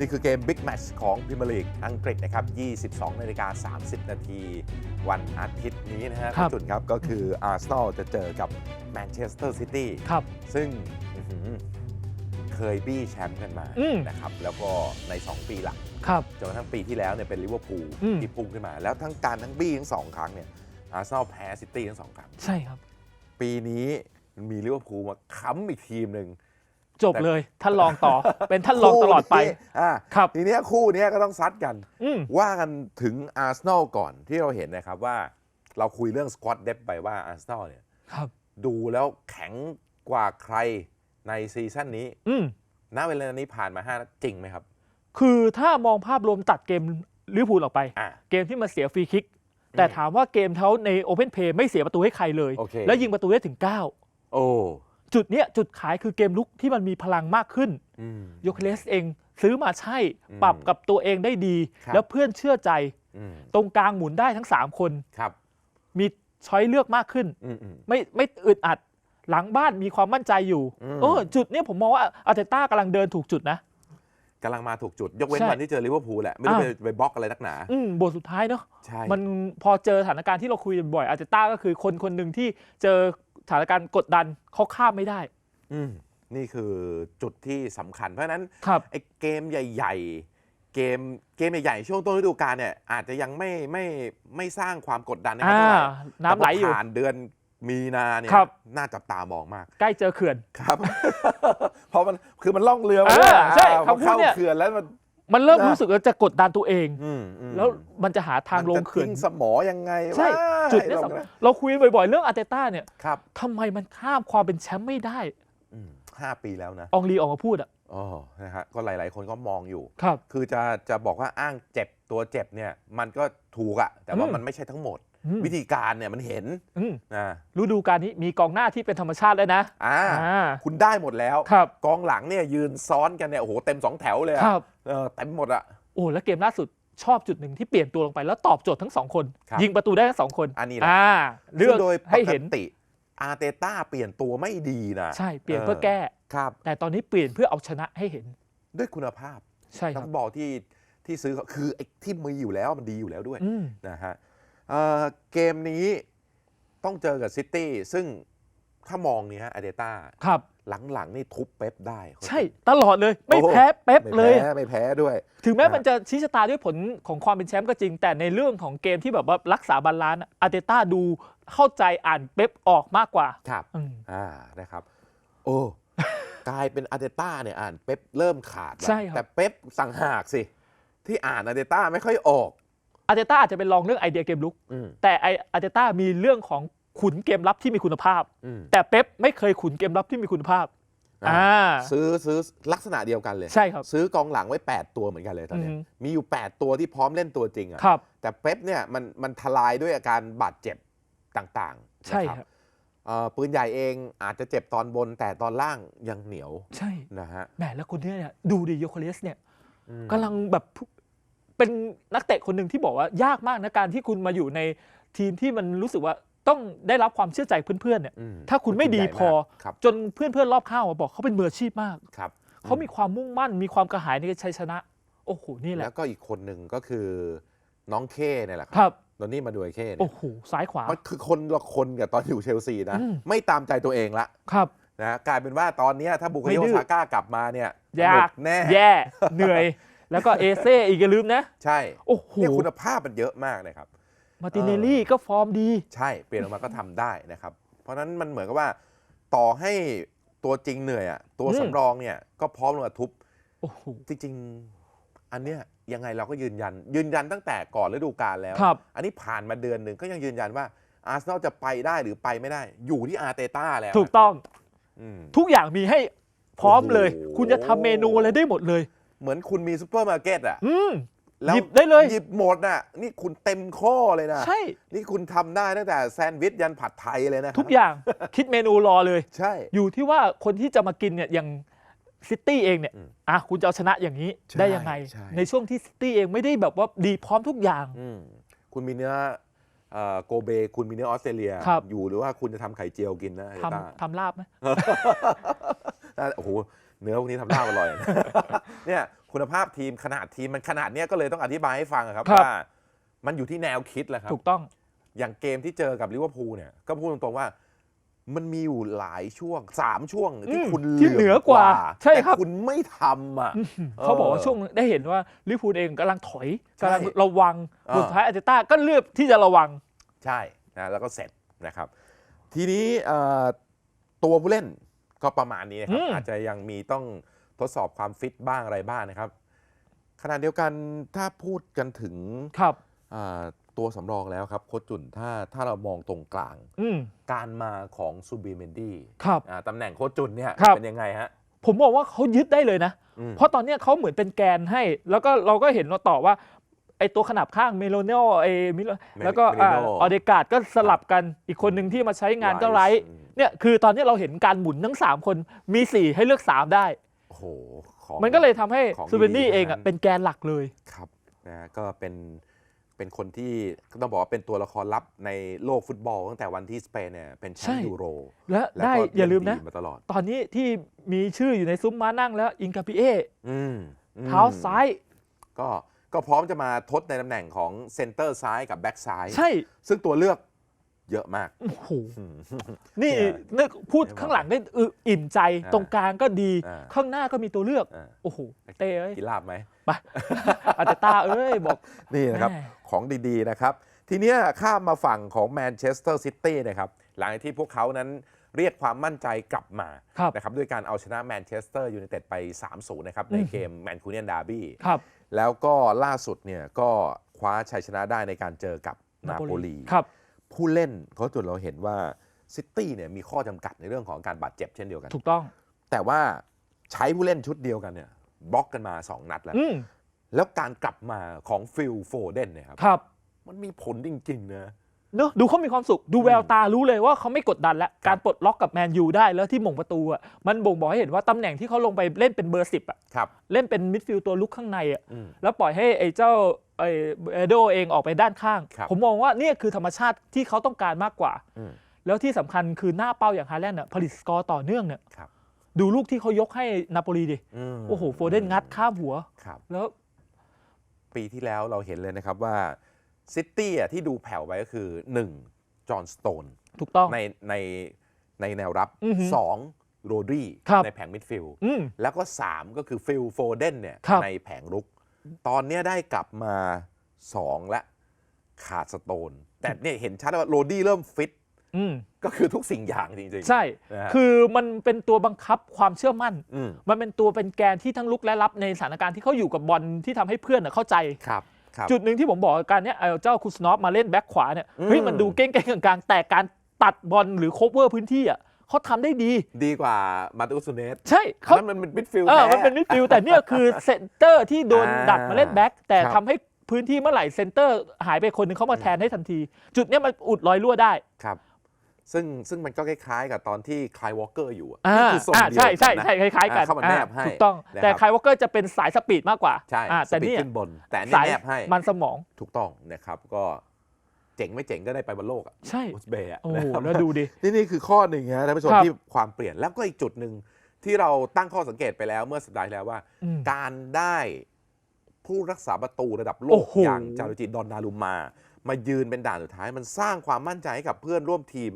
นี่คือเกม Big Match ของพิม r ร์ลีกอังกฤษนะครับ 22นาฬิกา30 นาทีวันอาทิตย์นี้นะฮะครับณจุนครับ ก็คืออาร์เซนอลจะเจอกับแมนเชสเตอร์ซิตี้ ครับ ซึ่งอื้อหือเคยบี้แชมป์กันมาอืม นะครับ แล้วก็ใน 2 ปีหลัง ครับ จนกระทั่งปีที่แล้วเนี่ยเป็นลิเวอร์พูลอืม ที่พุ่งขึ้นมา แล้วทั้งการทั้งบี้ทั้งสองครั้งเนี่ยอาร์เซนอลแพ้ซิตี้ทั้งสองครั้ง ใช่ครับ ปีนี้มันมีลิเวอร์พูลมาค้ำอีกทีมหนึ่ง จบเลยท่านรองต่อ เป็นท่านรองตลอดไปคู่นี้อ่าครับทีเนี้ยคู่เนี้ยก็ต้องซัดกัน อืมว่ากันถึงอาร์เซนอลก่อนที่เราเห็นนะครับว่า เราคุยเรื่องสควอตเดฟไปว่าอาร์เซนอลเนี่ยครับ ดูแล้วแข็งกว่าใครในซีซั่นนี้อืมณเวลานี้ผ่านมา5นัดจริงไหมครับ คือถ้ามองภาพรวมตัดเกมลิเวอร์พูลออกไป อะเกมที่มาเสียฟรีคิก แต่ถามว่าเกมเขาในโอเพนเพย์ไม่เสียประตูให้ใครเลย โอเค แล้วยิงประตูได้ถึงโอ้9 จุดเนี้ยจุดขายคือเกมลุกที่มันมีพลังมากขึ้นอืมโยเคเลสเองซื้อมาใช่อืมปรับกับตัวเองได้ดีครับแล้วเพื่อนเชื่อใจอืมตรงกลางหมุนได้ทั้ง 3 คนครับ มีช้อยเลือกมากขึ้นอืมอืมไม่ไม่อึดอัดหลังบ้านมีความมั่นใจอยู่อืมเออจุดเนี้ยผมมองว่าอาร์เตต้ากำลังเดินถูกจุดนะกำลังมาถูกจุด ยกเว้นใช่วันที่เจอลิเวอร์พูลแหละ ไม่ได้อ้าวไปไปบล็อกอะไรนักหนาอืมบทสุดท้ายเนาะใช่มันพอเจอสถานการณ์ที่เราคุยบ่อยอาร์เตต้าก็คือคนคนหนึ่งที่เจอส ถานการณ์กดดันเขาข้ามไม่ได้ อืมนี่คือจุดที่สำคัญ เพราะฉะนั้นครับไอ้เกมใหญ่ ๆ เกมเกมใหญ่ๆช่วงต้นฤดูกาลเนี่ยอาจจะยังไม่ไม่ไม่สร้างความกดดันให้เขาอ่าเท่าไหร่น้ำไหลอยู่ แต่พผ่านเดือนมีนาเนี่ยครับ น่าจับตามองมาก ใกล้เจอเขื่อน ครับ เพราะมันคือมันล่องเรือมาอ่าด้วยใช่อ่าพอคำพูดเข้าเนี่ย เขื่อนแล้วมัน มันเริ่มนะรู้สึกว่าจะกดดันตัวเอง อืมอืมแล้วมันจะหาทางลงเขื่อน มัจะทิ้สมอยังไงใช่ วะจุดเนี้ยให้ลสำงคัญนะเราคุยบ่อยๆ เรื่องอาร์เตต้าเนี่ยครับทำไมมันข้ามความเป็นแชมป์ไม่ได้ อืมห้าปีแล้วนะอองลีออกมาพูดอะอ๋อนะฮะก็หลาย ๆ คนก็มองอยู่ ครับ คือจะจะบอกว่าอ้างเจ็บตัวเจ็บเนี่ย มันก็ถูกอะแต่ว่าอืม มันไม่ใช่ทั้งหมดอืม วิธีการเนี่ยมันเห็นอืมนะฤดูกาลนี้มีกองหน้าที่เป็นธรรมชาติแล้วนะอ่าอ่าคุณได้หมดแล้วครับกองหลังเนี่ยยืนซ้อนกันเนี่ยโอ้โหเต็มสองแถวเลยอะครับเออเต็มหมดอะโอ้แล้วเกมล่าสุดชอบจุดหนึ่งที่เปลี่ยนตัวลงไปแล้วตอบโจทย์ทั้งสองคนครับยิงประตูได้ทั้งสองคน อันนี้แหละอ่าเลืซึ่อกงโดยปให้กเห็นติอาร์เตต้าเปลี่ยนตัวไม่ดีนะ ใช่เปลี่ยนเพื่อแก้ครับแต่ตอนนี้เปลี่ยนเพื่อเอาชนะให้เห็น ด้วยคุณภาพ ใช่คนัรักบบอลที่ที่ซื้อเขาคือไอ้ที่มีอยู่แล้วมันดีอยู่แล้วด้วยอืมนะฮะ เอ่อเกมนี้ต้องเจอกับซิตี้ซึ่งถ้ามองเนี่ยอาร์เตต้าครับ หลังๆนี่ทุบเป๊ปได้ใช่ตลอดเลยไม่โอ้โหแพ้เป๊ปไม่เลยแพ้ไม่แพ้ด้วย ถึงแม้นะมันจะชี้ชะตาด้วยผลของความเป็นแชมป์ก็จริง แต่ในเรื่องของเกมที่แบบว่ารักษาบาลานซ์อะอาร์เตต้าดูเข้าใจอ่านเป๊ปออกมากกว่า ครับอืมอ่านะครับ โอ้กลายเป็นอาร์เตต้าเนี่ยอ่านเป๊ปเริ่มขาดแล้วใช่ครับแต่เป๊ปสั่งหากสิ ที่อ่านอาร์เตต้าไม่ค่อยออก อาร์เตต้าอาจจะเป็นรองเรื่องไอเดียเกมลุก อืม แต่ไออาร์เตต้ามีเรื่องของขุนเกมรับที่มีคุณภาพ อืม แต่เป๊ปไม่เคยขุนเกมรับที่มีคุณภาพอ่าอ่า ซื้อซื้อลักษณะเดียวกันเลย ใช่ครับ ซื้อกองหลังไว้ 8 ตัวเหมือนกันเลยตอนเนี้ยอืมมีอยู่ 8 ตัวที่พร้อมเล่นตัวจริงอะครับ แต่เป๊ปเนี่ยมันมันทลายด้วยอาการบาดเจ็บต่างๆใช่นะครับเอ่อปืนใหญ่เองอาจจะเจ็บตอนบนแต่ตอนล่างยังเหนียวใช่นะฮะแหมแล้วคนเนี้เนี่ยดูดิโยโคเลสเนี่ยอืม กำลังแบบ เป็นนักเตะคนหนึ่งที่บอกว่ายากมากนะการที่คุณมาอยู่ในทีมที่มันรู้สึกว่าต้องได้รับความเชื่อใจเพื่อนๆเนี่ย อืมถ้าคุณไม่ดีพอ ครับ จนเพื่อนๆรอบข้างมาบอกเขาเป็นมืออาชีพมาก ครับ เขามีความมุ่งมั่นมีความกระหายในการชัยชนะ โอ้โหนี่แหแล้ละวก็อีกคนหนึ่งก็คือน้องเคเนี่ยแหละคครับรับตอนนี้มาดูไอ้เคเนี่โอ้ยโหซ้ายขวา มันคือคนละคนกับตอนอยู่เชลซีนะ อืม ไม่ตามใจตัวเองละครับ นะกลายเป็นว่าตอนเนี้ยถ้าบุคไม่โยดื้อซาก้ากลับมาเนี่ยยากสนุแน่ แย่ เหนื่อย แล้วก็เอเซ่อีกอย่าลืมนะ ใช่โอ้โหเนี่ยคุณภาพมันเยอะมากนะครับมาร์ติเนลลี่ก็ฟอร์มดี ใช่ เปลี่ยนออกมาก็ทำได้นะครับ เพราะฉะนั้นมันเหมือนกับว่าต่อให้ตัวจริงเหนื่อยอะตัวอืมสำรองเนี่ยก็พร้อมลงมาทุบโอ้โหจริงๆ อันเนี้ยยังไงเราก็ยืนยัน ยืนยันตั้งแต่ก่อนฤดูกาลแล้วครับอันนี้ผ่านมาเดือนหนึ่งก็ยังยืนยันว่าอาร์เซนอลจะไปได้หรือไปไม่ได้ อยู่ที่อาร์เตต้าแล้ว ถูกต้องอืมทุกอย่างมีให้พร้อมเลยโอ้โหคุณจะทำเมนูอะไรได้หมดเลย เหมือนคุณมีซูเปอร์มาร์เก็ตอะอืม แล้วหยิบได้เลย หยิบหมดอะ นี่คุณเต็มข้อเลยนะ ใช่ นี่คุณทำได้ตั้งแต่แซนด์วิชยันผัดไทยเลยนะทุกอย่าง คิดเมนูรอเลย ใช่ อยู่ที่ว่าคนที่จะมากินเนี่ยอย่างซิตี้เองเนี่ยอืมอะคุณจะเอาชนะอย่างนี้ใช่ได้ยังไง ใช่ ในช่วงที่ซิตี้เองไม่ได้แบบว่าดีพร้อมทุกอย่าง อืมคุณมีเนื้อเอ่อโกเบ คุณมีเนื้อออสเตรเลีย ครับ อยู่หรือว่าคุณจะทำไข่เจียวกินนะอาร์เตต้า ทำทำลาบไหมน่าโอ้โห เนื้อพวกนี้ทำลาบอร่อย เนี่ยคุณภาพทีมขนาดทีมมันขนาดเนี้ยก็เลยต้องอธิบายให้ฟังอะครับครับ ว่ามันอยู่ที่แนวคิดแหละครับ ถูกต้อง อย่างเกมที่เจอกับลิเวอร์พูลเนี่ยก็พูดตรงๆว่า มันมีอยู่หลายช่วงสามช่วงที่อืมคุณที่เหนือกว่าใช่ครับ แต่คุณไม่ทำอะ เขาบอกว่าช่วงได้เห็นว่าลิเวอร์พูลเองกำลังถอยใช่กำลังระวังอ่า สุดท้ายอาร์เตต้าก็เลือกที่จะระวัง ใช่นะแล้วก็เสร็จนะครับ ทีนี้เอ่อตัวผู้เล่น ก็ประมาณนี้นะครับอืมอาจจะยังมีต้องทดสอบความฟิตบ้างอะไรบ้างนะครับ ขณะเดียวกันถ้าพูดกันถึงครับอ่าตัวสำรองแล้วครับโค้ชจุนถ้าถ้าเรามองตรงกลางอืมการมาของซูบีเมนดี้ครับอ่าตำแหน่งโค้ชจุนเนี่ยครับเป็นยังไงฮะผมบอกว่าเขายึดได้เลยนะอืมเพราะตอนเนี้ยเขาเหมือนเป็นแกนให้ แล้วก็เราก็เห็นว่าต่อว่าไอตัวขนาบข้างเมโลเนลไอมิลแล้วก็เมลิโน่ออเดกาดก็สลับกันอีกคนหนึ่งที่มาใช้งานก็ไรท์อืม เนี่ยคือตอนนี้เราเห็นการหมุนทั้ง 3 คนมี 4 ให้เลือก 3 ได้ โอ้โหของ มันก็เลยทำให้ของซูเบนนี่ดีๆเองอะทั้งนั้น เป็นแกนหลักเลย ครับนะก็เป็นเป็นคนที่ต้องบอกว่าเป็นตัวละครลับในโลกฟุตบอล ตั้งแต่วันที่สเปนเนี่ยเป็นแชมใช่ ป์ยูโรและแล้วได้ก็อย่าลืมนะเนดีมาตลอด ตอนนี้ที่มีชื่ออยู่ในซุ้มม้านั่งแล้วอิงคาปิเออืมอืมเท้าซ้าย ก็ก็พร้อมจะมาทดในตำแหน่งของเซนเตอร์ซ้ายกับแบ็กซ้าย ใช่ ซึ่งตัวเลือก เยอะมาก โอ้โหอืมนี่เนี่ยนึกพูดเนี่ยข้างหลังได้อึอิ่มใจอ่าตรงกลางก็ดี อ่าข้างหน้าก็มีตัวเลือก อ่า โอ้โหเต้เอ้ยกินลาบไหม ไปอาร์เตต้าเอ้ยบอก นี่นะครับ แม่ ของดีๆนะครับ ทีเนี้ยข้ามมาฝั่งของแมนเชสเตอร์ซิตี้นะครับ หลังจากที่พวกเขานั้นเรียกความมั่นใจกลับมาครับ นะครับด้วยการเอาชนะแมนเชสเตอร์ยูไนเต็ดไป 3-0 นะครับ ในอืมเกมแมนคูเนียนดาร์บี้ ครับแล้วก็ล่าสุดเนี่ยก็คว้าชัยชนะได้ในการเจอกับนาโปลี ครับ ผู้เล่นเขาจนเราเห็นว่าซิตี้เนี่ยมีข้อจำกัดในเรื่องของการบาดเจ็บเช่นเดียวกัน ถูกต้อง แต่ว่าใช้ผู้เล่นชุดเดียวกันเนี่ยบล็อกกันมา 2 นัดแล้ว อืมแล้วการกลับมาของฟิลโฟเดนเนี่ยครับ ครับ มันมีผลจริง ๆ นะ เนอะดูเขามีความสุข ดูอืมแววตารู้เลยว่าเขาไม่กดดันแล้วครับการปลดล็อกกับแมนยูได้แล้วที่หม่งประตูอะมันบ่งบอกให้เห็นว่าตำแหน่งที่เขาลงไปเล่นเป็นเบอร์สิบอะครับ เล่นเป็นมิดฟิลด์ตัวลุกข้างในอะอืม แล้วปล่อยให้ไอ้เจ้า ไอ้เอโดเองออกไปด้านข้าง ครับผมมองว่าเนี่ยคือธรรมชาติที่เขาต้องการมากกว่า อืมแล้วที่สำคัญคือหน้าเป้าอย่างฮาแลนด์น่ะผลิตสกอร์ต่อเนื่องเนี่ยครับ ดูลูกที่เขายกให้นาโปลีดิ มโอ้โหโฟเดนงัดข้ามหัว ครับ แล้ว ปีที่แล้วเราเห็นเลยนะครับว่าซิตี้อะที่ดูแผ่วไปก็คือ 1. จอห์นสโตน ถูกต้อง ในในในแนวรับ อือหือ 2. โรดรีครับ ในแผงมิดฟิลด์อืม แล้วก็ 3 ก็คือฟิลโฟเดนเนี่ยครับ ในแผงรุก ตอนเนี้ยได้กลับมา 2 และขาดสโตน แต่เนี่ยเห็นชัดว่าโรดรีเริ่มฟิต อืมก็คือทุกสิ่งอย่างจริงๆ ใช่ นะฮะคือมันเป็นตัวบังคับความเชื่อมั่น อืมมันเป็นตัวเป็นแกนที่ทั้งลุกและรับในสถานการณ์ที่เขาอยู่กับบอลที่ทำให้เพื่อนน่ะเข้าใจ ครับครับ จุดหนึ่งที่ผมบอกการเนี้ยเอาเจ้าคุสนอฟมาเล่นแบ็คขวาเนี่ยเฮ้ยอืม มันดูเก้งๆกลางๆแต่การตัดบอลหรือโคเวอร์พื้นที่อะ เขาทำได้ดี ดีกว่ามาตุสุเนสใช่อันเขานั้นมันเป็นมิดฟิลด์เออแท้มันเป็นมิดฟิลด์แต่เนี่ยคือเซนเตอร์ที่โดนอ่าดัดมาเล่นแบ็คแต่ครับทำให้พื้นที่เมื่อไหร่เซนเตอร์หายไปคนหนึงเขามาแทนให้ทันที จุดเนี้ยมันอุดรอยรั่วได้ครับซึ่งซึ่งมันก็คล้ายๆ กับตอนที่คลายวอลเกอร์อยู่อะอ่านี่คือทรงอ่าเดียวใช่ใช่กันนะใช่คล้ายๆกันอ่าเข้ามาแนบให้อ่ถูกต้องนะครับแต่คายวอลเกอร์จะเป็นสายสปีดมากกว่าใช่อ่าสแต่ปีดเนี่ยขึ้นบนแต่อันนี่สายแนบให้มันสมองถูกต้องนะครับก็ เจ๋งไม่เจ๋งก็ได้ไปบนโลกอะใช่อุซเบย์อะโอ้นะครับแล้วดูดิ นี่นี่คือข้อหนึ่งนะท่านผู้ชมครับที่ความเปลี่ยนแล้วก็อีกจุดหนึ่งที่เราตั้งข้อสังเกตไปแล้วเมื่อสัปดาห์ที่แล้วว่า อืมการได้ผู้รักษาประตูระดับโลโอ้กโห อย่างจารุจิดอนนารุมา มายืนเป็นด่านสุดท้าย มันสร้างความมั่นใจให้กับเพื่อนร่วมทีม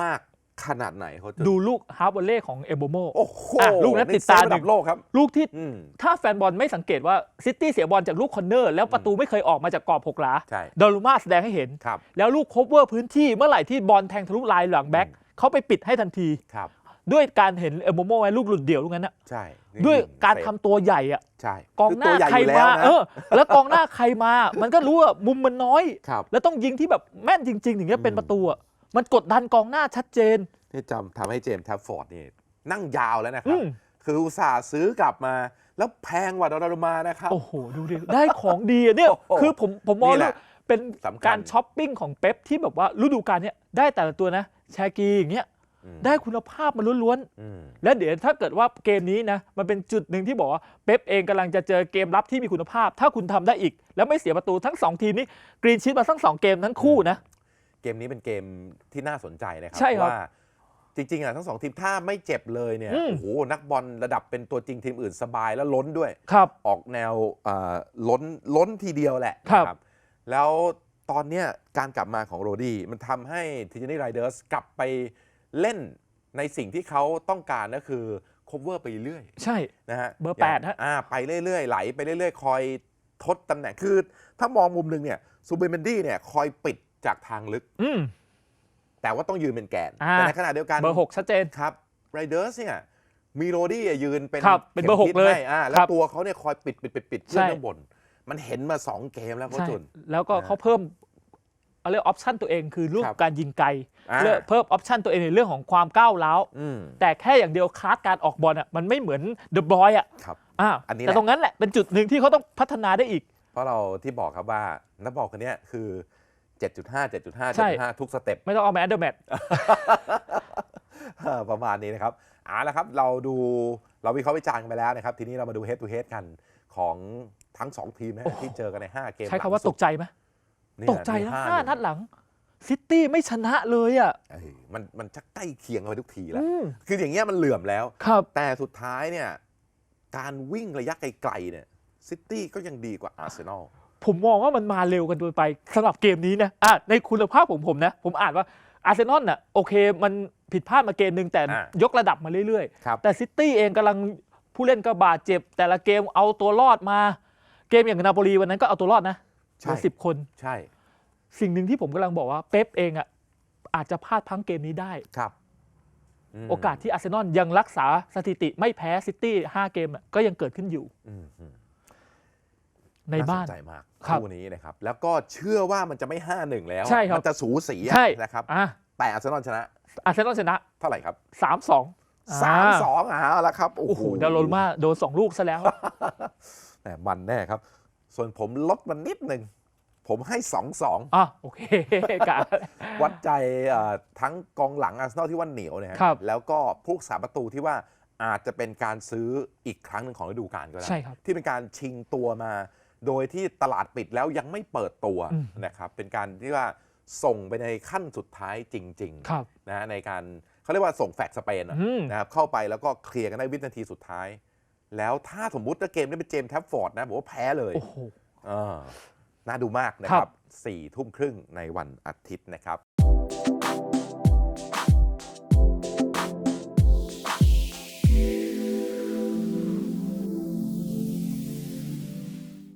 มาก ขนาดไหนเขาจะดูลูกฮาร์บอลเล่ของเอโบโมโอ้โหอะลูกนั้นติดตาเซฟระดับโลกครับ ลูกที่อืมถ้าแฟนบอลไม่สังเกตว่าซิตี้เสียบอลจากลูกคอนเนอร์ แล้วประตูไม่เคยออกมาจากกรอบหกหลาใช่ดอลูมาแสดงให้เห็นครับแล้วลูกโคเวอร์พื้นที่เมื่อไหร่ที่บอลแทงทะลุลายหลังแบ็คเขาไปปิดให้ทันทีครับด้วยการเห็นเอโบโมไว้ลูกหลุดเดี่ยวลูกนั้นนะใช่นี่ด้วยการเซทำฟตัวใหญ่อะใช่กองหน้าคือตัวญ่ใครยู่แล้วมานะเออ แล้วกองหน้าใครมา มันก็รู้ว่ามุมมันน้อยครับแล้วต้องยิงที่แบบแม่นจริง ๆ อย่างเงี้ยเป็นอืมประตูอะ มันกดดันกองหน้าชัดเจนที่จำทำให้เจมส์แทฟฟอร์ดนี่นั่งยาวแล้วนะคอืรับมคืออุตส่าห์ซื้อกลับมา แล้วแพงกว่าดอลลาร์มานะครับ โอ้โห ดูดิ ได้ของดีอะเนี่ยโอ้โหคือผมผมมองนี่แหว่าละเป็นสำคัญการช้อปปิ้งของเป๊ปที่แบบว่าฤดูกาลเนี้ยได้แต่ละตัวนะ แชร์กีอย่างเงี้ยอืมได้คุณภาพมาล้วนอืมๆแล้วเดี๋ยวถ้าเกิดว่าเกมนี้นะ มันเป็นจุดหนึ่งที่บอกว่าเป๊ปเองกำลังจะเจอเกมรับที่มีคุณภาพ ถ้าคุณทำได้อีก แล้วไม่เสียประตูทั้งสองทีมนี้กรีนชีตมาทั้งสองเกมทั้งคู่นะ เกมนี้เป็นเกมที่น่าสนใจนะครัใช่ครับว่าจริงๆอะทั้งสองทีมถ้าไม่เจ็บเลยเนี่ยอืม โอ้โหนักบอลระดับเป็นตัวจริงทีมอื่นสบายแล้วล้นด้วย ครับ ออกแนวเอ่อล้นล้นทีเดียวแหละครับ นะแล้วตอนเนี้ยการกลับมาของโรดี้มันทำให้ทิจ n นี่ไรเดอร์สกลับไปเล่นในสิ่งที่เขาต้องการก็คือ cover ไปเรื่อยใช่ นะฮะเบอร์ย่างแปดฮะ อ่าไปเรื่อยๆ ไหลไปเรื่อยๆ คอยทดตำแหน่งคือ ถ้ามองมุมหนึ่งเนี่ยซูเปอร์เมนดี้เนี่ยคอยปิด จากทางลึก อืม แต่ว่าต้องยืนเป็นแกน อ่า แต่ในขณะเดียวกันเบอร์หกชัดเจน ครับไรเดอร์สเนี่ยมีโรดี้อะยืนเป็นครับเป็นเบอร์หกข็มทิศเลยให้อ่าแล้วครับตัวเขาเนี่ยคอยปิดปิดปิดปิดเพื่อนใช่ ข้างบน มันเห็นมา2เกมแล้วโค้ชใช่จุน แล้วก็นะเขาเพิ่มเอาเรียกออปชันตัวเองคือเรื่องครับการยิงไกลอ่า เลือกเพิ่มออปชันตัวเองในเรื่องของความก้าวร้าว อืม แต่แค่อย่างเดียวคลาสการออกบอลอะมันไม่เหมือนเดอะบอยอะครับ อ่าอันนี้แหละ แต่ตรงนั้นแหละเป็นจุดหนึ่งที่เขาต้องพัฒนาได้อีก เพราะเราที่บอกครับว่านักบอลคนเนี้ยคือ 7.5 7.5 ใช่ 7.5 ทุกสเต็ป ไม่ต้องเอาแมนเดอร์แมทเออประมาณนี้นะครับเอาละครับเราดูเราวิเคราะห์วิจารณ์กันไปแล้วนะครับ ทีนี้เรามาดู head to head กันของทั้ง 2 ทีมนะโอ้โห ที่เจอกันใน 5 เกมใช้คำว่าหลังสุตดกใจไหมเนี่ยตกใจนะมีห้าหงนัดหลังซิตี้ไม่ชนะเลยอะเอ้ยมันมันชักใกล้เคียงกันไปทุกทีแล้ว อืมคืออย่างเงี้ยมันเหลื่อมแล้ว ครับ แต่สุดท้ายเนี่ยการวิ่งระยะไกลๆเนี่ยซิตี้ก็ยังดีกว่าอาร์เซนอล ผมมองว่ามันมาเร็วกันโดยไปสำหรับเกมนี้นะอะในคุณภาพของผมนะ ผมอ่านว่าอาร์เซนอลน่ะโอเค มันผิดพลาดมาเกมหนึ่งแต่อะยกระดับมาเรื่อยครับ ๆ แต่ซิตี้เองกำลังผู้เล่นก็บาดเจ็บ แต่ละเกมเอาตัวรอดมา เกมอย่างนาโปลีวันนั้นก็เอาตัวรอดนะใช่สิบคน ใช่สิ่งหนึ่งที่ผมกำลังบอกว่าเป๊ปเองอะอาจจะพลาดพลั้งเกมนี้ได้ ครับมโอกาสที่อาร์เซนอลยังรักษาสถิติไม่แพ้ซิตี้5เกมอะก็ยังเกิดขึ้นอยู่ อืมอืม ในบ้านสใจมากครับคู่นี้นะครับ แล้วก็เชื่อว่ามันจะไม่5-1แล้วใช่ครับมันจะสูสีอะใช่นะครับอะแต่อาร์เซนอลชนะอาร์เซนอลชนะเท่าไหร่ครับ3-2สามสองเอาละครับ โอ้โอ้โหโหดาโรนมาโดน2ลูกซะแล้วแหมมันแน่ครับ ส่วนผมลดมันนิดหนึ่งผมให้สองสองอะโอเคกะวัดใจเอ่อทั้งกองหลังอาร์เซนอลที่ว่าเหนียวเนยฮะครับแล้วก็ผู้รักษาประตูที่ว่าอาจจะเป็นการซื้ออีกครั้งหนึ่งของฤดูกาลก็ได้ใช่ครับที่เป็นการชิงตัวมา โดยที่ตลาดปิดแล้วยังไม่เปิดตัวอืมนะครับเป็นการที่ว่าส่งไปในขั้นสุดท้ายจริงครับๆนะฮะในการเขาเรียกว่าส่งแฟกซ์สเปนอะอืมนะครับเข้าไปแล้วก็เคลียร์กันได้วินาทีสุดท้าย แล้วถ้าสมมุติว่าเกมนี้เป็นเจมส์แท็บฟอร์ดนะผมว่าแพ้เลยโอ้โหเออน่าดูมากนะคครัรับบสี่ทุ่มครึ่งในวันอาทิตย์นะครับ